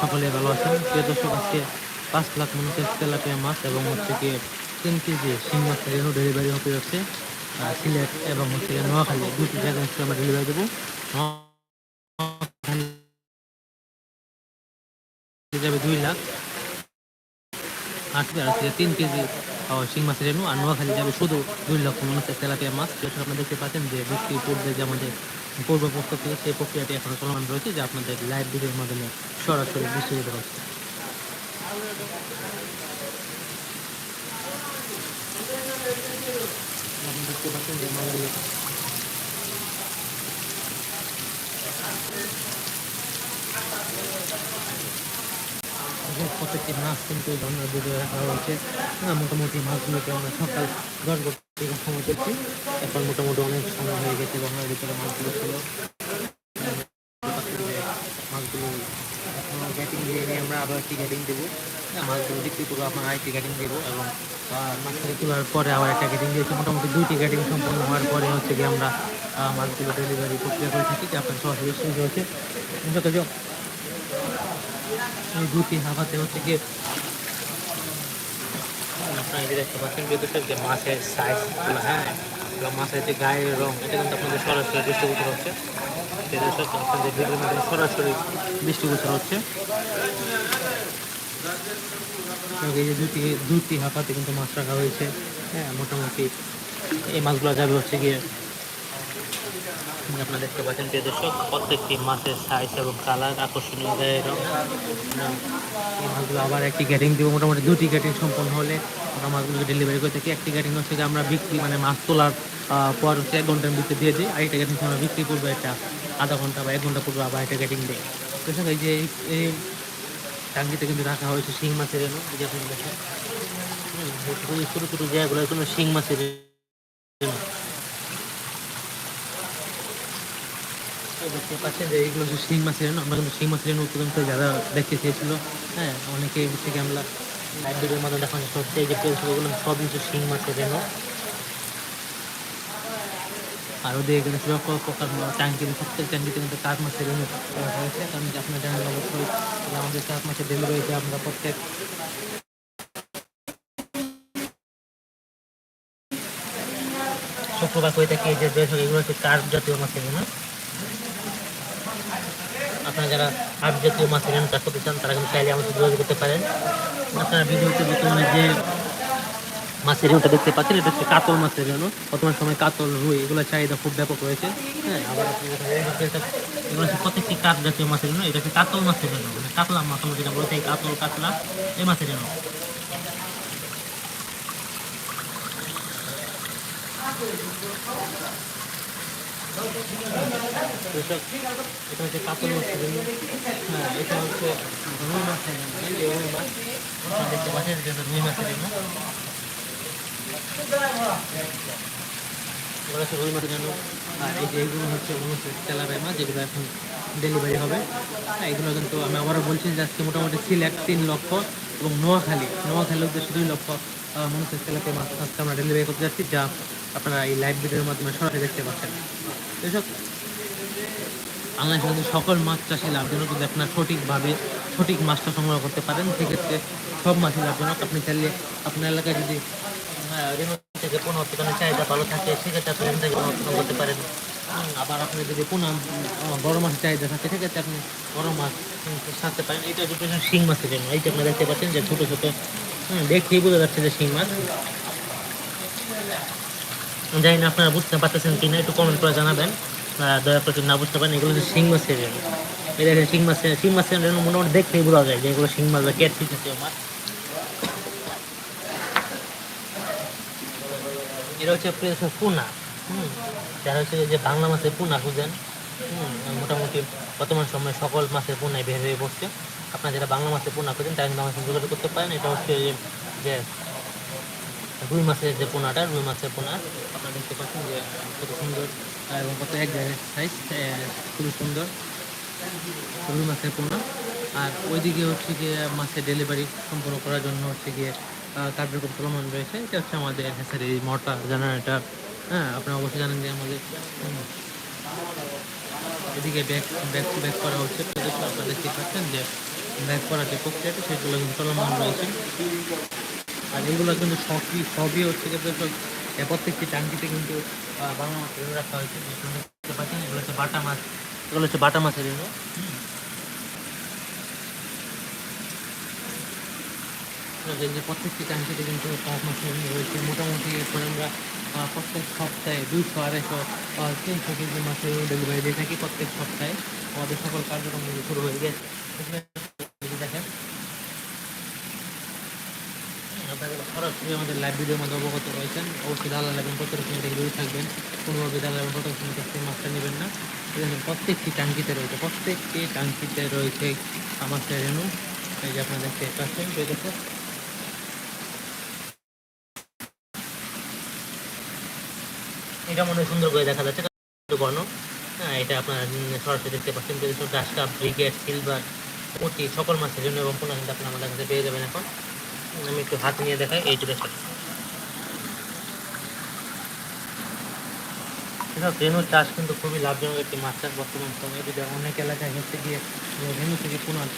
সকলে ভালো আছেন? প্রিয় দর্শক, আজকে পাঁচ লাখ মানুষের তেলাপিয়া মাছ এবং হচ্ছে কি তিন কেজি শিং মাছ ডেলিভারি হতে যাচ্ছে সিলেট এবং হচ্ছে কি নোয়াখালী। দুটি জায়গায় হচ্ছে আমরা ডেলিভারি দেবো। যাবে দুই লাখ। আট তিন কেজি শিং মাছের রেনু আর নোয়াখালী যাবে শুধু দুই লক্ষ মানুষের তেলাপিয়া মাছ। যেটা আপনারা দেখতে পাচ্ছেন যে বৃষ্টি পূর্বে যে আমাদের পূর্ব প্রস্তুতি, সেই প্রক্রিয়াটি এখনও চলমান রয়েছে, যা আপনাদের লাইভ ভিডিওর মাধ্যমে সরাসরি বিশ্বজিত হচ্ছে। আপনি দেখতে পাচ্ছেন যে মাছগুলো যে প্রত্যেকটি মাছ কিন্তু এই ধরনের ভিডিও রাখা হয়েছে হ্যাঁ, মোটামুটি মাছগুলোকে আমরা সকাল দশ ঘণ্টা সময় করছি এখন মোটামুটি অনেক সময় হয়ে গেছে গঙ্গার ভিতরে মাছগুলো ছিল মাছগুলো গ্যাটিং দিয়ে নিয়ে আমরা আবার একটি গ্যাটিং দেবো হ্যাঁ, মাছগুলো বিক্রি করব আপনার আরেকটি গ্যাটিং দেবো এবং মাছগুলো তোলার পরে আবার একটা গ্যাটিং দিয়েছি মোটামুটি দুইটি গ্যাটিং সম্পন্ন হওয়ার পরে হচ্ছে গিয়ে আমরা মাছগুলো ডেলিভারি প্রক্রিয়া করে থাকি যে আপনার সরাসরি সুবিধা হচ্ছে যত দুটি হাফাতে হচ্ছে গিয়ে আপনারা দেখতে পাচ্ছেন? যে মাছের হ্যাঁ? মাছের গায়ের রং হচ্ছে। এই যে দুটি দুটি কিন্তু মাছ রাখা হয়েছে। হ্যাঁ মোটামুটি এই মাছগুলো যাবে হচ্ছে গিয়ে আপনারা দেখতে পাচ্ছেন যে দর্শক, প্রত্যেকটি মাছের সাইজ এবং কালার আকর্ষণীয় এই মাছগুলো আবার একটি গ্যাটিং দিব। মোটামুটি দুটি গ্যাটিং সম্পন্ন হলে আমরা মাছগুলোকে ডেলিভারি করে থাকি। একটি গ্যাটিং হচ্ছে গিয়ে আমরা বিক্রি মানে মাছ তোলার পর হচ্ছে এক ঘণ্টার ভিতরে দিয়ে দিই। আর একটা গ্যাটিং আমরা বিক্রি করব একটা আধা ঘণ্টা বা এক ঘণ্টা পূর্বে আবার একটা গ্যাটিং দিই। দর্শক, এই যে, এই- টাঙ্গিতে কিন্তু রাখা হয়েছে শিং মাছের রেনু এই যে আপনি দেখেন ছোটো ছোটো জায়গাগুলো কোনো শিং মাছের রেনু দেখতে পাচ্ছেন যে এইগুলো শিং মাছের যারা দেখতে চেয়েছিল হ্যাঁ অনেকে হচ্ছে কি আমরা দেখানো যে সব কিছু শিং আর ওদের এখানে ট্যাঙ্কি প্রত্যেক হয়েছে। কারণ আমরা প্রত্যেক শুক্রবার করে থাকি যে বেশ এগুলো হচ্ছে কাঠ জাতীয় মাছের রেনু আপনারা যারা আট জাতীয় মাছের রেনু চাষ করতে চান, তারা কিন্তু চাইলে আমাদের যোগাযোগ করতে পারেন। আপনারা ভিডিওতে বর্তমানে যে মাছের রেনুটা দেখতে পাচ্ছেন, এটা হচ্ছে কাতল মাছের রেনু বর্তমান সময় কাতল, রুই এগুলো চাহিদা খুব ব্যাপক রয়েছে। হ্যাঁ আবার এগুলো হচ্ছে প্রত্যেকটি কাঠ জাতীয় মাছের রেনু এটা হচ্ছে কাতল মাছের রেনু মানে কাতলা মাছ আমরা যেটা বলে থাকি কাতল, কাতলা, এই মাছের রেনু এটা হচ্ছে মাছের রেনু হ্যাঁ এটা হচ্ছে রুই যে রুই মাছ দেখতে রুই মাছের হচ্ছে রুই মাছের রেনু আর এই যে এইগুলো হচ্ছে তেলাপিয়া মাছ যেগুলো এখন ডেলিভারি হবে। হ্যাঁ এগুলো কিন্তু আমি আবারও বলছি যে আজকে মোটামুটি সিলেট তিন লক্ষ এবং নোয়াখালী নোয়াখালী উদ্দেশ্যে দুই লক্ষ মানুষের তেলাপিয়া মাছ আজকে আমরা ডেলিভারি করতে যাচ্ছি, যা আপনারা এই লাইভ ভিডিওর মাধ্যমে সরাসরি দেখতে পাচ্ছেন। এসব বাংলাদেশে কিন্তু সকল মাছ চাষি লাভজনক যদি আপনার সঠিকভাবে সঠিক মাছটা সংগ্রহ করতে পারেন সেক্ষেত্রে সব মাছই লাভজনক। আপনি চাইলে আপনার এলাকায় যদি থেকে পুনঃ উৎপাদনের চাহিদা ভালো থাকে সেক্ষেত্রে আপনি থেকে উৎপাদন করতে পারেন। আবার আপনি যদি আহ, বড় মাছের চাহিদা থাকে সেক্ষেত্রে আপনি বড় মাছ সারতে পারেন। এটা হচ্ছে শিং মাছের জন্য। এই যে আপনি দেখতে পাচ্ছেন যে ছোটো ছোটো হুম, দেখেই বোঝা যাচ্ছে যে শিং মাছ। জানি না আপনারা বুঝতে পারতেছেন কিনা একটু কমেন্ট করে জানাবেন। দয়া করে না বুঝতে পারেন, এগুলো হচ্ছে শিং মাছের রেনু এই দেখেন শিং মাছের শিং মাছের রেনু মোটামুটি দেখলেই বোঝা যায় যে এগুলো শিং মাছ বা ক্যাট ফিশ জাতীয় মাছ। এটা হচ্ছে প্রিয় দর্শক পোনা। হুম, যারা হচ্ছে যে বাংলা মাছের পোনা খুঁজেন মোটামুটি বর্তমান সময়ে সকল মাছের পোনায় বের হয়ে পড়ছে। আপনারা যারা বাংলা মাছের পোনা খুঁজেন, তারা কিন্তু আমার সঙ্গে যোগাযোগ করতে পারেন। এটা হচ্ছে যে রুই মাছের যে পোনাটা, রুই মাছের পোনা, আপনারা দেখতে পাচ্ছেন যে কত সুন্দর এবং কত এক জায়গায় সাইজ খুবই সুন্দর রুই মাছের পোনা। আর ওইদিকে হচ্ছে গিয়ে মাছের ডেলিভারি সম্পূর্ণ করার জন্য হচ্ছে গিয়ে কার্যক্রম চলমান রয়েছে। এটা হচ্ছে আমাদের হ্যাসারি মর্টা জানেন এটা হ্যাঁ আপনারা অবশ্যই জানেন যে আমাদের এদিকে ব্যাক ব্যাক ব্যাক করা হচ্ছে। আপনারা দেখতে পাচ্ছেন যে ব্যাগ করার যে প্রক্রিয়াটা, সেগুলো কিন্তু চলমান রয়েছে। আর এগুলো কিন্তু সবই সবই হচ্ছে যে দর্শক এ প্রত্যেকটি টাঙ্কিতে কিন্তু বাংলা মাছ রাখা হয়েছে দেখতে পাচ্ছেন, এগুলো হচ্ছে বাটা মাছ। এগুলো হচ্ছে বাটা মাছের। এই যে প্রত্যেকটি টাঙ্কিতে কিন্তু সব রেণু রয়েছে। মোটামুটি এরপরে আমরা প্রত্যেক সপ্তাহে দুইশো, আড়াইশো তিনশো কেজি মাছের ডেলিভারি দিয়ে থাকি প্রত্যেক সপ্তাহে। আমাদের সকল কার্যক্রম শুরু হয়ে গেছে এই যে দেখেন সরাসরি আমাদের লাইভ ভিডিওর মধ্যে অবগত রয়েছেন। অবশ্যই দালাল এবং থাকবেন। কোনোভাবে দালাল এবং মাছটা নেবেন না। প্রত্যেকটি টাঙ্কিতে রয়েছে, প্রত্যেকটি টাঙ্কিতে রয়েছে মাছের রেণু এই যে দেখতে পাচ্ছেন দেখো এটা মনে সুন্দর করে দেখা যাচ্ছে বর্ণ। হ্যাঁ এটা আপনারা সরাসরি দেখতে পাচ্ছেন কাপ, ব্রিগেড, সিলভার সকল মাছের জন্য এবং কোনো কিন্তু আপনারা আমাদের কাছে পেয়ে যাবেন এখন। আমি একটু হাত নিয়ে দেখাই, এই যে দেখেন। এসব রেণু চাষ কিন্তু খুবই লাভজনক একটি মাছ চাষ বর্তমান সময়ে। যদি অনেক এলাকায় হচ্ছে গিয়ে রেণু থেকে পুনর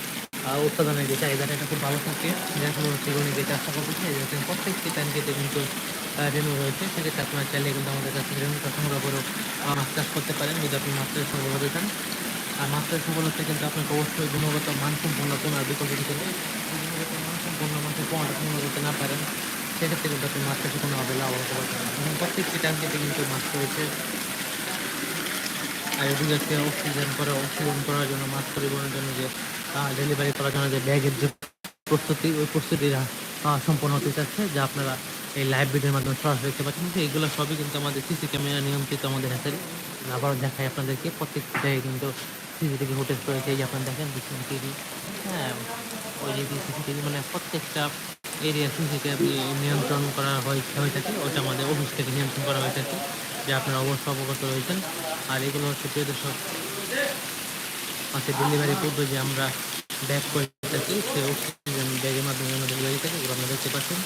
উৎপাদনের যে চাহিদাটা, এটা খুব ভালো থাকে। যার হচ্ছে রেণু যে চাষটা করতেছে দেখেন, প্রত্যেকটি ট্যাঙ্কিতে কিন্তু রেণু রয়েছে। সেক্ষেত্রে আপনারা চাইলে কিন্তু আমাদের কাছে রেণুটা সংগ্রহ করে মাছ চাষ করতে পারেন। যদি আপনি মাছ চাষ সংগ্রহ করতে চান, আর মাছ চাষ সফল হচ্ছে কিন্তু আপনাকে অবশ্যই গুণগত মানসম্পন্ন পোনার বিকল্প দিতে হবে গুণগত মানসম্পন্ন মাছের পোনাটা করতে না পারেন সেক্ষেত্রে কিন্তু আপনি মাছ চাষে কোনো হবে লাভ হতে পারবেন না। প্রত্যেকটি ট্যাঙ্কিতে কিন্তু মাছ রয়েছে। আর হচ্ছে অক্সিজেন করা অক্সিজেন করার জন্য মাছ পরিবহনের জন্য যে ডেলিভারি করার জন্য যে ব্যাগের যে প্রস্তুতি ওই প্রস্তুতিটা আহ, সম্পন্ন হতে চাচ্ছে যা আপনারা এই লাইভ ভিডিওর মাধ্যমে সরাসরি দেখতে পাচ্ছেন। কিন্তু এগুলো সবই কিন্তু আমাদের সিসি ক্যামেরা নিয়ন্ত্রিত আমাদের হাতে আবার দেখাই আপনাদেরকে প্রত্যেকটি জায়গায় কিন্তু সিসিটিভি ফুটেজ রয়েছে এই আপনারা দেখেন সিসিটিভি হ্যাঁ। ওই মানে প্রত্যেকটা এরিয়া সিসিটিভি নিয়ন্ত্রণ করা হয়ে থাকে। ওটা আমাদের অফিস থেকে নিয়ন্ত্রণ করা হয়ে থাকে, যে আপনারা অবশ্যই অবগত রয়েছেন। আর এগুলো হচ্ছে প্রিয় দর্শক মাছের ডেলিভারি পূর্বে যে আমরা ব্যাগ করে থাকি, সে অক্সিজেন ব্যাগের মাধ্যমে আমরা ডেলিভারি থাকি, এগুলো আপনারা দেখতে পাচ্ছেন।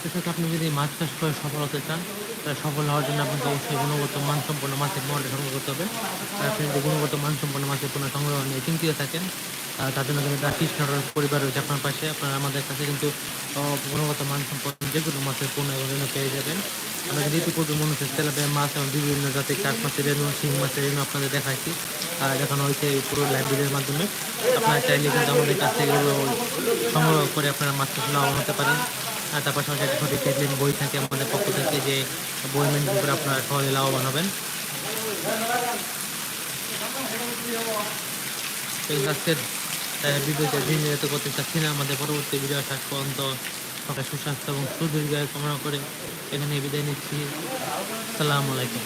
কৃষক আপনি যদি মাছ চাষ করে সফল হতে চান, তাহলে সফল হওয়ার জন্য আপনাকে অবশ্যই গুণগত মানসম্পন্ন মাছের পোনাটা সংগ্রহ করতে হবে। আর আপনি যদি গুণগত মানসম্পন্ন মাছের পোনা সংগ্রহ নিয়ে চিন্তিত থাকেন তার জন্য কিন্তু দা কৃষ্ণর পরিবার রয়েছে আপনার পাশে। আপনারা আমাদের কাছে কিন্তু গুণগত মানসম্পন্ন যেগুলো মাছের পোনা এবং পেয়ে যাবেন। আমরা ইতিপূর্বে মনে হচ্ছে তেলাপিয়া মাছ এবং বিভিন্ন জাতের চাট মাছের রেণু শিং মাছের রেণু আপনাদের দেখাচ্ছি আর দেখানো হয়েছে এই পুরো লাইব্রেরির মাধ্যমে। আপনারা চাইলে কিন্তু আমাদের কাছ থেকে সংগ্রহ করে আপনারা মাছ চাষ লাভবান হতে পারেন। আর তার পাশাপাশি একটা গাইডলাইন বই থাকে আমাদের পক্ষ থেকে যে বই মেনটেন করে আপনারা সহজে লাভবান হবেন। এই আজকের ভিডিওতে করতে চাচ্ছি না। আমাদের পরবর্তী ভিডিও আসার পর্যন্ত সবাই সুস্বাস্থ্য এবং সুদীর্ঘায় কামনা করে এখানে বিদায় নিচ্ছি। সালাম আলাইকুম।